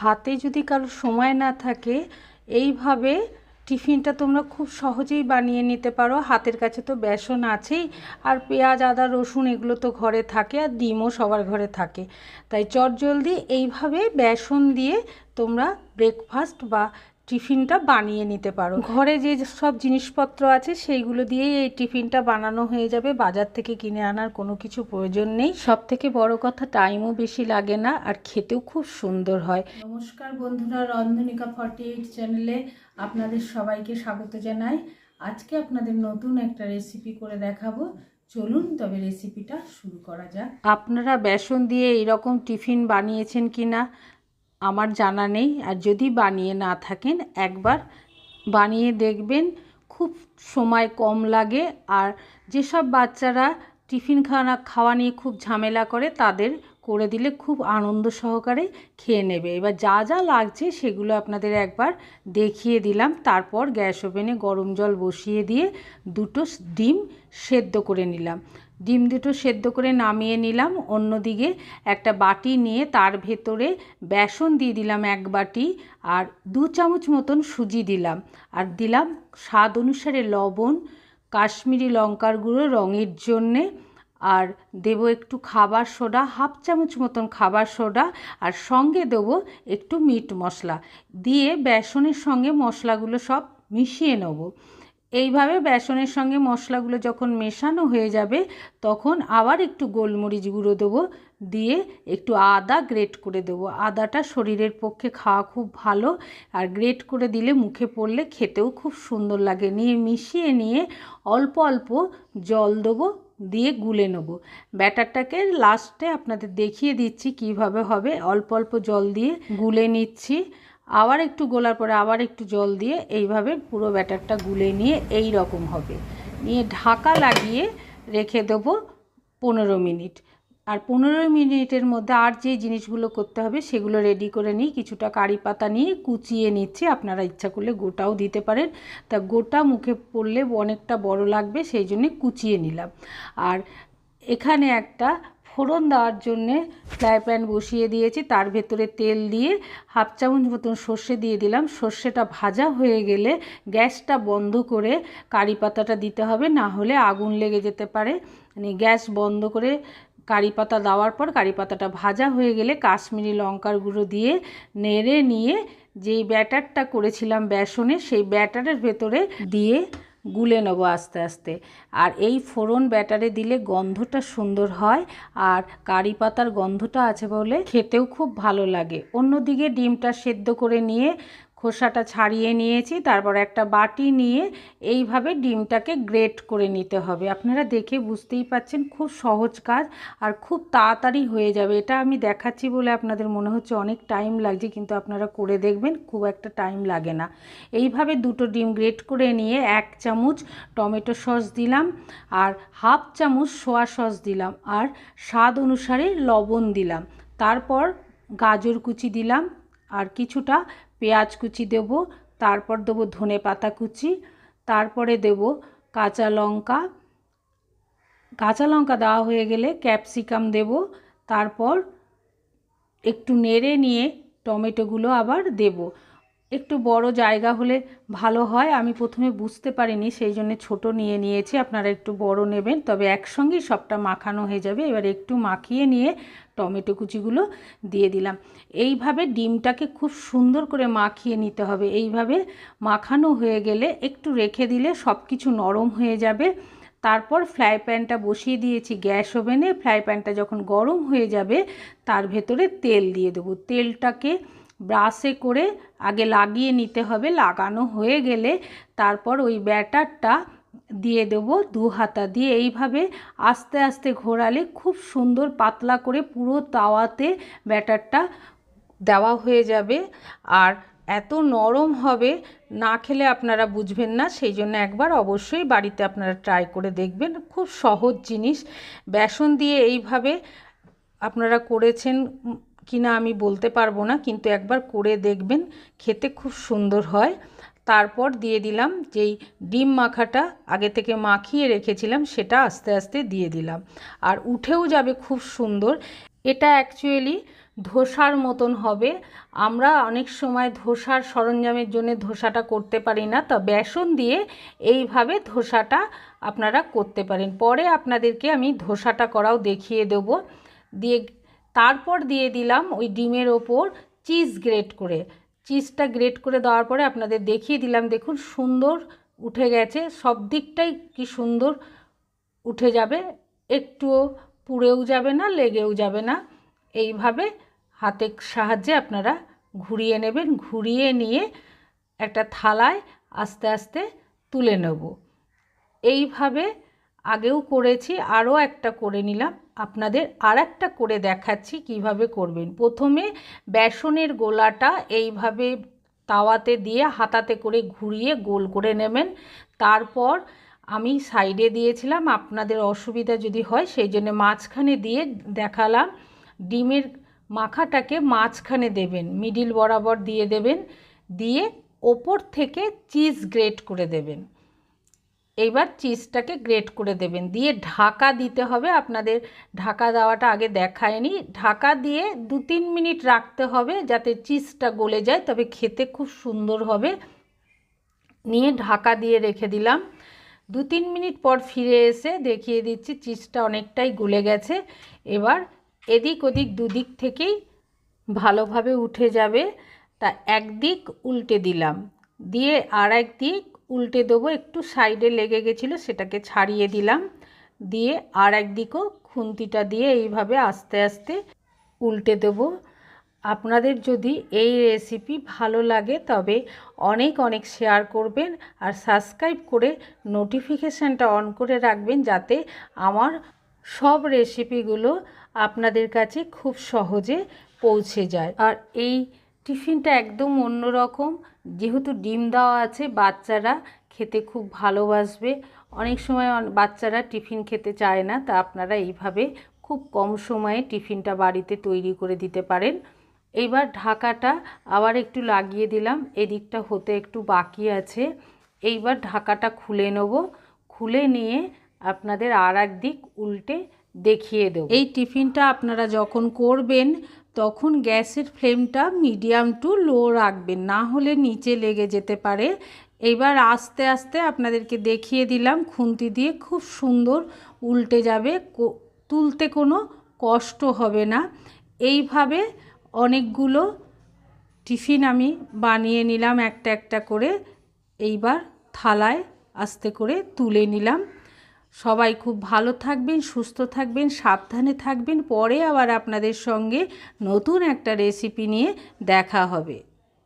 হাতে যদি কারও সময় না থাকে, এইভাবে টিফিনটা তোমরা খুব সহজেই বানিয়ে নিতে পারো। হাতের কাছে তো বেসন আছেই, আর পেঁয়াজ, আদা, রসুন এগুলো তো ঘরে থাকে, আর ডিমও সবার ঘরে থাকে। তাই চটজলদি এইভাবে বেসন দিয়ে তোমরা ব্রেকফাস্ট বা টিফিনটা বানিয়ে নিতে পারো। ঘরে যে সব জিনিসপত্র আছে সেইগুলো দিয়েই এই টিফিনটা বানানো হয়ে যাবে। বাজার থেকে কিনে আনার কোনো কিছু প্রয়োজন নেই। সব থেকে বড় কথা টাইমও বেশি লাগে না আর খেতেও খুব সুন্দর হয়। নমস্কার বন্ধুরা রন্ধনিকা ফর্টি এইট চ্যানেলে আপনাদের সবাইকে স্বাগত জানাই। আজকে আপনাদের নতুন একটা রেসিপি করে দেখাবো। চলুন তবে রেসিপিটা শুরু করা যাক। আপনারা বেসন দিয়ে এরকম টিফিন বানিয়েছেন কি না আমার জানা নেই আর যদি বানিয়ে না থাকেন, একবার বানিয়ে দেখবেন খুব সময় কম লাগে। আর যেসব বাচ্চারা টিফিন খাওয়া খাওয়া নিয়ে খুব ঝামেলা করে, তাদের করে দিলে খুব আনন্দ সহকারে খেয়ে নেবে। এবার যা যা লাগছে সেগুলো আপনাদের একবার দেখিয়ে দিলাম। তারপর গ্যাস ওভেনে গরম জল বসিয়ে দিয়ে দুটো ডিম সেদ্ধ করে নিলাম। ডিম দুটো সেদ্ধ করে নামিয়ে নিলাম। অন্যদিকে একটা বাটি নিয়ে তার ভেতরে বেসন দিয়ে দিলাম এক বাটি আর দু চামচ মতন সুজি দিলাম। আর দিলাম স্বাদ অনুসারে লবণ, কাশ্মীরি লঙ্কার গুঁড়ো রঙের জন্যে। আর দেবো একটু খাবার সোডা, হাফ চামচ মতন খাবার সোডা। আর সঙ্গে দেবো একটু মিট মশলা। দিয়ে বেসনের সঙ্গে মশলাগুলো সব মিশিয়ে নেব। এইভাবে বেসনের সঙ্গে মশলাগুলো যখন মেশানো হয়ে যাবে, তখন আবার একটু গোলমরিচ গুঁড়ো দেবো, দিয়ে একটু আদা গ্রেট করে দেবো। আদাটা শরীরের পক্ষে খাওয়া খুব ভালো, আর গ্রেট করে দিলে মুখে পড়লে খেতেও খুব সুন্দর লাগে। নিয়ে মিশিয়ে নিয়ে অল্প অল্প জল দেবো, দিয়ে গুলে নেব। ব্যাটারটাকে লাস্টে আপনাদের দেখিয়ে দিচ্ছি কীভাবে হবে। অল্প অল্প জল দিয়ে গুলে নিচ্ছি। আবার একটু গোলার পরে আবার একটু জল দিয়ে এইভাবে পুরো ব্যাটারটা গুলে নিয়ে এই রকম হবে। নিয়ে ঢাকা লাগিয়ে রেখে দেবো পনেরো মিনিট। আর পনেরো মিনিটের মধ্যে আর যে জিনিসগুলো করতে হবে সেগুলো রেডি করে নিই কিছুটা কারি পাতা নিয়ে কুচিয়ে নিচ্ছি। আপনারা ইচ্ছা করলে গোটাও দিতে পারেন। তা গোটা মুখে পড়লে অনেকটা বড় লাগবে, সেই জন্যে কুচিয়ে নিলাম। আর এখানে একটা ফোড়ন দেওয়ার জন্যে ফ্রাই প্যান বসিয়ে দিয়েছি। তার ভেতরে তেল দিয়ে হাফ চামচ মতন সর্ষে দিয়ে দিলাম। সর্ষেটা ভাজা হয়ে গেলে গ্যাসটা বন্ধ করে কারি পাতাটা দিতে হবে, না হলে আগুন লেগে যেতে পারে। মানে গ্যাস বন্ধ করে কারি পাতা দেওয়ার পর কারি পাতাটা ভাজা হয়ে গেলে কাশ্মীরি লঙ্কার গুঁড়ো দিয়ে নেড়ে নিয়ে যেই ব্যাটারটা করেছিলাম বেসনে, সেই ব্যাটারের ভেতরে দিয়ে গুলে নেব আস্তে আস্তে। আর এই ফোড়ন ব্যাটারে দিলে গন্ধটা সুন্দর হয় আর কারি পাতার গন্ধটা আছে বলে খেতেও খুব ভালো লাগে। অন্যদিকে ডিমটা সেদ্ধ করে নিয়ে খোসাটা ছাড়িয়ে নিয়েছি, তারপর একটা বাটি নিয়ে এইভাবে ডিমটাকে গ্রেট করে নিতে হবে। আপনারা দেখে বুঝতেই পাচ্ছেন খুব সহজ কাজ আর খুব তাড়াতাড়ি হয়ে যাবে। এটা আমি দেখাচ্ছি বলে আপনাদের মনে হচ্ছে অনেক টাইম লাগছে, কিন্তু আপনারা করে দেখবেন খুব একটা টাইম লাগে না। এইভাবে দুটো ডিম গ্রেট করে নিয়ে এক চামচ টমেটো সস দিলাম আর হাফ চামচ সোয়া সস দিলাম আর স্বাদ অনুসারে লবণ দিলাম। তারপর গাজর কুচি দিলাম আর কিছুটা পেঁয়াজ কুচি দেব, তারপর দেবো ধনে পাতা কুচি, তারপরে দেব কাঁচা লঙ্কা। কাঁচা লঙ্কা দেওয়া হয়ে গেলে ক্যাপসিকাম দেব, তারপর একটু নেড়ে নিয়ে টমেটোগুলো আবার দেব। একটু বড় জায়গা হলে ভালো হয়। আমি প্রথমে বুঝতে পারিনি, সেই জন্য ছোট নিয়ে নিয়েছি। আপনারা একটু বড় নেবেন, তবে একসঙ্গেই সবটা মাখানো হয়ে যাবে। এবার একটু মাখিয়ে নিয়ে টমেটো কুচিগুলো দিয়ে দিলাম। এইভাবে ডিমটাকে খুব সুন্দর করে মাখিয়ে নিতে হবে। এইভাবে মাখানো হয়ে গেলে একটু রেখে দিলে সব কিছু নরম হয়ে যাবে। তারপর ফ্রাই প্যানটা বসিয়ে দিয়েছি গ্যাস ওভেনে। ফ্রাই প্যানটা যখন গরম হয়ে যাবে, তার ভেতরে তেল দিয়ে দেবো। তেলটাকে ব্রাশে করে আগে লাগিয়ে নিতে হবে। লাগানো হয়ে গেলে তারপর ওই ব্যাটারটা দিয়ে দেবো দু হাতা দিয়ে। এইভাবে আস্তে আস্তে ঘোরালে খুব সুন্দর পাতলা করে পুরো তাওয়াতে ব্যাটারটা দেওয়া হয়ে যাবে। আর এত নরম হবে, না খেলে আপনারা বুঝবেন না। সেই জন্য একবার অবশ্যই বাড়িতে আপনারা ট্রাই করে দেখবেন। খুব সহজ জিনিস। বেসন দিয়ে এইভাবে আপনারা করেছেন কিনা আমি বলতে পারব না, কিন্তু একবার করে দেখবেন, খেতে খুব সুন্দর হয়। তারপর দিয়ে দিলাম যেই ডিম মাখাটা, আগে থেকে মাখিয়ে রেখেছিলাম, সেটা আস্তে আস্তে দিয়ে দিলাম। আর উঠেও যাবে খুব সুন্দর। এটা অ্যাকচুয়ালি ধোসার মতন হবে। আমরা অনেক সময় ধোসার সরঞ্জামের জন্য ধোসাটা করতে পারি না, তা বেসন দিয়ে এইভাবে ধোসাটা আপনারা করতে পারেন। পরে আপনাদেরকে আমি ধোসাটা করাও দেখিয়ে দেবো। দিয়ে তারপর দিয়ে দিলাম ওই ডিমের ওপর চিজ গ্রেট করে। চিজটা গ্রেট করে দেওয়ার পরে আপনাদের দেখিয়ে দিলাম, দেখুন সুন্দর উঠে গেছে, সব দিকটাই কি সুন্দর উঠে যাবে, একটুও পুড়েও যাবে না, লেগেও যাবে না। এইভাবে হাতের সাহায্যে আপনারা ঘুরিয়ে নেবেন, ঘুরিয়ে নিয়ে একটা থালায় আস্তে আস্তে তুলে নেব। এইভাবে আগেও করেছি, আরও একটা করে নিলাম। আপনাদের আর একটা করে দেখাচ্ছি কীভাবে করবেন। প্রথমে বেসনের গোলাটা এইভাবে তাওয়াতে দিয়ে হাতাতে করে ঘুরিয়ে গোল করে নেবেন। তারপর আমি সাইডে দিয়েছিলাম, আপনাদের অসুবিধা যদি হয় সেই জন্য মাঝখানে দিয়ে দেখালাম। ডিমের মাখাটাকে মাঝখানে দেবেন, মিডিল বরাবর দিয়ে দেবেন। দিয়ে ওপর থেকে চিজ গ্রেট করে দেবেন। এইবার চিজটাকে গ্রেট করে দেবেন। দিয়ে ঢাকা দিতে হবে। আপনাদের ঢাকা দেওয়াটা আগে দেখায়নি। ঢাকা দিয়ে দু তিন মিনিট রাখতে হবে যাতে চিজটা গলে যায়। তবে খেতে খুব সুন্দর হবে। নিয়ে ঢাকা দিয়ে রেখে দিলাম। দু তিন মিনিট পর ফিরে এসে দেখিয়ে দিচ্ছি চিজটা অনেকটাই গলে গেছে। এবার এদিক ওদিক দুদিক থেকেই ভালোভাবে উঠে যাবে। তা একদিক উল্টে দিলাম। দিয়ে আর এক দিক উল্টে দেবো, একটু সাইডে লেগে গেছিল, সেটাকে ছাড়িয়ে দিলাম। দিয়ে আর একদিকও খুন্তিটা দিয়ে এইভাবে আস্তে আস্তে উল্টে দেবো। আপনাদের যদি এই রেসিপি ভালো লাগে, তবে অনেক অনেক শেয়ার করবেন আর সাবস্ক্রাইব করে নোটিফিকেশানটা অন করে রাখবেন, যাতে আমার সব রেসিপিগুলো আপনাদের কাছে খুব সহজে পৌঁছে যায়। আর এই টিফিনটা একদম অন্যরকম। যেহেতু ডিম দেওয়া আছে, বাচ্চারা খেতে খুব ভালোবাসবে। অনেক সময় বাচ্চারা টিফিন খেতে চায় না, তা আপনারা এইভাবে খুব কম সময়ে টিফিনটা বাড়িতে তৈরি করে দিতে পারেন। এইবার ঢাকাটা আবার একটু লাগিয়ে দিলাম, এদিকটা হতে একটু বাকি আছে। এইবার ঢাকাটা খুলে নেব। খুলে নিয়ে আপনাদের আর দিক উল্টে দেখিয়ে দেবো। এই টিফিনটা আপনারা যখন করবেন তখন গ্যাসের ফ্লেমটা মিডিয়াম টু লো রাখবেন, না হলে নিচে লেগে যেতে পারে। এইবার আস্তে আস্তে আপনাদেরকে দেখিয়ে দিলাম, খুন্তি দিয়ে খুব সুন্দর উল্টে যাবে তুলতে কোনো কষ্ট হবে না। এইভাবে অনেকগুলো টিফিন আমি বানিয়ে নিলাম একটা একটা করে। এইবার থালায় আস্তে করে তুলে নিলাম। সবাই খুব ভালো থাকবেন, সুস্থ থাকবেন, সাবধানে থাকবেন। পরে আবার আপনাদের সঙ্গে নতুন একটা রেসিপি নিয়ে দেখা হবে।